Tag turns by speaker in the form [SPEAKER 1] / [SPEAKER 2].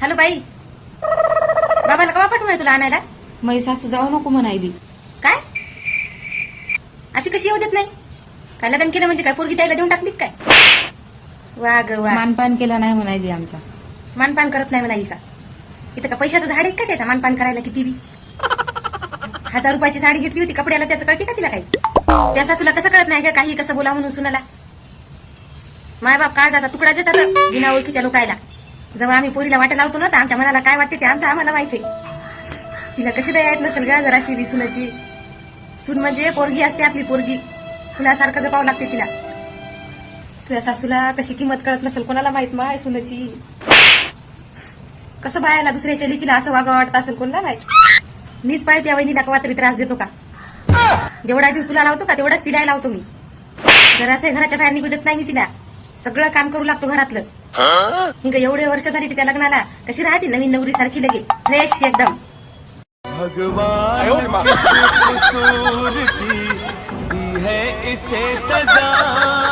[SPEAKER 1] Hello बाई. बाबाला कवा पाठवून तुला आणायला?
[SPEAKER 2] मै सासू जाऊ नको म्हणायली.
[SPEAKER 1] काय? अशी कशी येऊ देत नाही? काय लग्न केलं म्हणजे काय? पोरगी द्यायला देऊन टाकली काय? वा ग वा
[SPEAKER 2] मानपान केला नाही म्हणायली आमचा.
[SPEAKER 1] मानपान करत नाही म्हणाली का? इथं का पैशाचं झाड आहे का त्याचा? मानपान करायला किती बी? हजार रुपयाची साडी घेतली होती कपड्याला त्याचं कळते का तिला काही? त्या सासूला कसं कळत नाही का काही कसं बोला म्हणून सुनाला? माय बाप काय जाता तुकडा देतात बिना ओळखीच्या लोकायला. जेव्हा आम्ही पोरीला वाटे लावतो ना तर आमच्या मनाला काय वाटते ते आमचं आम्हाला माहिती आहे. तिला कशी दया येत नसेल ग जराशी बी सून म्हणजे पोरगी असते आपली पोरगी. फुलासारखं जपावं लागते तिला. तुझ्या सासूला कशी किंमत कळत नसेल कोणाला माहीत माय सुनाची? कसं बायाला दुसऱ्याच्या लेकीला असं वागावं वाटत असेल कोणाला माहीत? मीच पाहिजे त्या वहिनीला कवा तरी त्रास देतो का? जेवढा जीव तुला लावतो का तेवढाच तिला लावतो मी. जरा असे घराच्या बाहेर निघू देत नाही मी तिला. सगळं काम करू लागतो घरातलं. हिंग एवढे वर्ष झाली तिच्या लग्नाला कशी राहते नवीन नवरी सारखी लगे? फ्रेश एकदम.
[SPEAKER 3] भगवान है इसे सजा.